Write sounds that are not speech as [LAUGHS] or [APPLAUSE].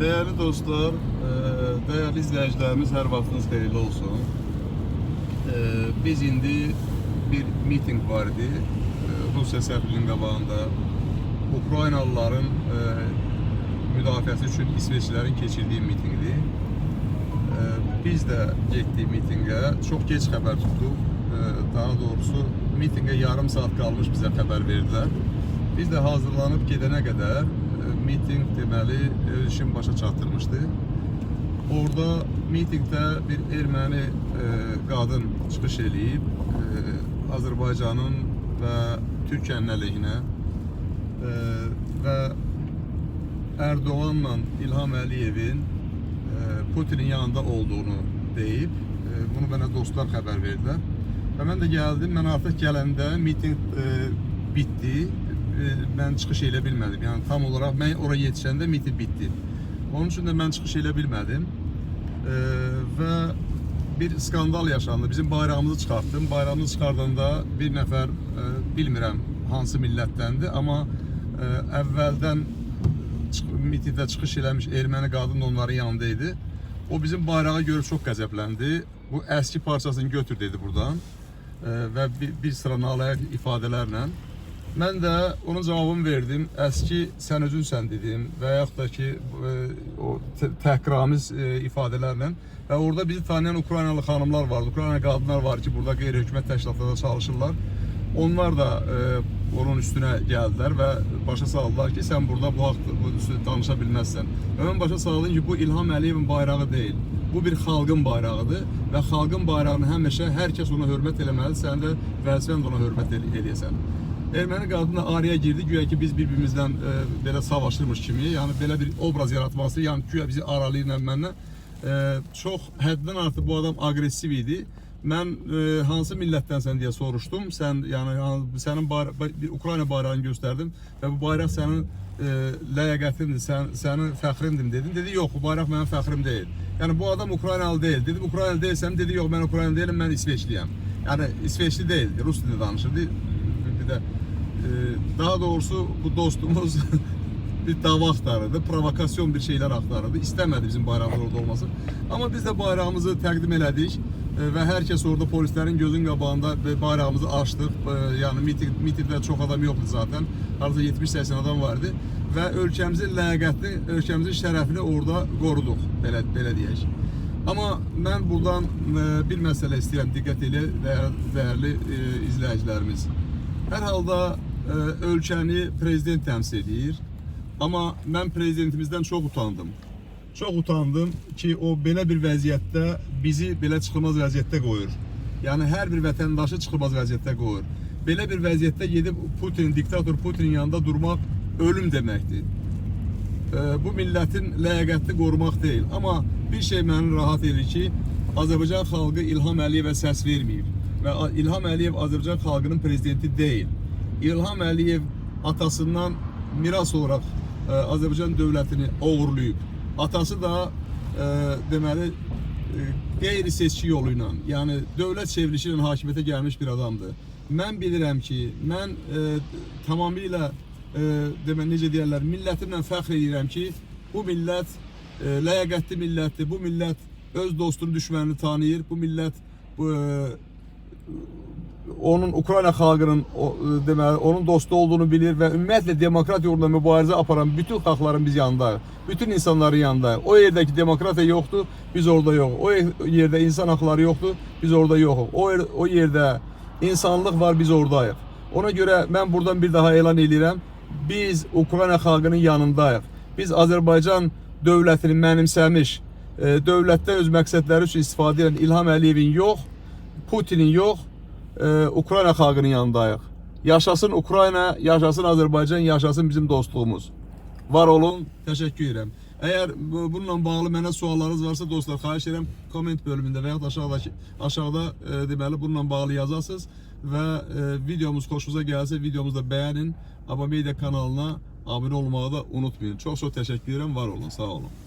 Değerli dostlar, e, değerli izleyicilerimiz her vaxtınız xeyirli olsun. E, Biz indi bir miting var idi. e, Rusiya səfirinin qabağında Ukraynalıların müdafiəsi üçün İsveçlilərin keçirdiyi mitingdir. Biz də getdik mitingə. Çox gec xəbər tutduq. Daha doğrusu mitingə yarım saat qalmış bizə xəbər verdilər. Biz də hazırlanıb gedənə qədər e, miting deməli öz işin başa çatdırmışdı. Orada mitingdə bir erməni e, qadın çıxış e, Azərbaycanın və Türkiyənin əleyhinə e, və Erdoğanla İlham Əliyevin e, Putinin yanında olduğunu deyib. E, bunu mənə dostlar xəbər verdilər. Və mən də gəldim. Mən artıq gələndə miting e, bitdi. E, mən çıxış elə bilmədim. Yəni tam olaraq mən ora yetişəndə miting bitdi. Onun üçün də mən çıxış elə bilmədim. E, və bir skandal yaşandı. Bizim bayrağımızı çıxartdım. Bayrağımızı çıxardanda bir nəfər e, bilmirəm hansı millətdəndir, amma e, əvvəldən mitingdə çıxış eləmiş erməni qadın onların yanında. O bizim bayrağa görüb çox qəzəbləndi. Bu əski parçasını götür dedi buradan E, və bir, bir sıra nalayiq ifadələrlə. Mən də onun cavabını verdim. Əski sən özünsən dedim və yaxud da ki e, o tə- təhqiramiz e, ifadələrlə və orada bizi tanıyan Ukraynalı xanımlar vardı, Ukraynalı qadınlar var ki, burada qeyri-hökumət təşkilatlarda çalışırlar. Onlar da e, onun üstünə gəldilər və başa saldılar ki, sən burada bu haqda bu üstündə danışa bilməzsən. Və mən başa saldım ki, bu İlham Əliyevin bayrağı deyil. Bu bir xalqın bayrağıdır və xalqın bayrağını həmişə hər kəs ona hörmət eləməlidir. Sən də vəzifən ona hörmət el eləyəsən. Erməni qadın da araya girdi. Güya ki biz bir-birimizdən e, belə savaşırmış kimi, yəni belə bir obraz yaratması, yəni güya bizi aralayır məndən. E, çox həddən artıq bu adam aqressiv idi. Mən e, hansı millətdənsən deyə soruşdum. Sən yəni han- sənin bayra- bir Ukrayna bayrağını göstərdim və bu bayraq sənin e, ləyaqətindir, sən sənin fəxrindir dedim. Dedi yox, bu bayraq mənim fəxrim deyil. Yəni bu adam Ukraynalı deyil. Dedim Ukraynalı deyilsəm, dedi yox mən Ukraynalı deyiləm, mən İsveçliyəm. Yəni İsveçli deyil, Rus dilində danışırdı. Bir də e, daha doğrusu bu dostumuz [LAUGHS] bir dava axtarırdı, provokasyon bir şeyler axtarırdı. İstəmədi bizim bayrağımız orada olmasın. Amma biz də bayrağımızı təqdim elədik e, və hər kəs orada polislərin gözün qabağında bayrağımızı açdıq. E, Yəni miting mitingdə çox adam yoxdu zaten. Hardasa 70-80 adam vardı və ölkəmizin ləyaqətini, ölkəmizin şərəfini orada qoruduq, belə belə deyək. Amma mən buradan bir məsələ istəyirəm diqqət elə dəyər- dəyərli izləyicilərimiz. Hər halda e, ölkəni prezident təmsil edir. Amma mən prezidentimizdən çox utandım. Çox utandım ki, o belə bir vəziyyətdə bizi belə çıxılmaz vəziyyətdə qoyur. Yəni hər bir vətəndaşı çıxılmaz vəziyyətdə qoyur. Belə bir vəziyyətdə gedib Putin, diktator Putinin yanında durmaq ölüm deməkdir. E, bu millətin ləyaqətini qorumaq deyil. Amma bir şey məni rahat edir ki, Azərbaycan xalqı İlham Əliyevə səs verməyib A- İlham Əliyev Azərbaycan xalqının prezidenti deyil. İlham Əliyev atasından miras olaraq e, Azərbaycan dövlətini oğurlayıb. Atası da e, deməli e, qeyri-seçki yolu ilə, yəni dövlət çevrilişi ilə hakimiyyətə gəlmiş bir adamdır. Mən bilirəm ki, mən e, tamamilə e, necə deyirlər, millətimlə fəxr edirəm ki, bu millət e, ləyaqətli millətdir. Bu millət öz dostunu, düşmənini tanıyır. Bu millət bu e, onun Ukrayna xalqının o, e, deməli onun dostu olduğunu bilir və ümumiyyətlə demokrat yolda mübarizə aparan bütün xalqların biz yanındayıq. Bütün insanların yanındayıq. O yerdəki demokratiya yoxdur, biz orada yox. O yerdə insan haqları yoxdur, biz orada yoxuq. O yer, o yerdə insanlıq var, biz oradayıq. Ona görə mən buradan bir daha elan edirəm. Biz Ukrayna xalqının yanındayıq. Biz Azərbaycan dövlətini mənimsəmiş, e, dövlətdən öz məqsədləri üçün istifadə edən İlham Əliyevin yox, Putinin yox, e, Ukrayna xalqının yanındayıq. Yaşasın Ukrayna, yaşasın Azərbaycan, yaşasın bizim dostluğumuz. Var olun, təşəkkür edirəm. Əgər bu- bununla bağlı mənə suallarınız varsa dostlar, xahiş edirəm komment bölümündə və ya aşağıdakı aşağıda e, deməli bununla bağlı yazasınız və e, videomuz xoşunuza gəlsə videomuzu da bəyənin. Aba kanalına abunə olmağı da unutmayın. Çox çox təşəkkür edirəm, var olun, sağ olun.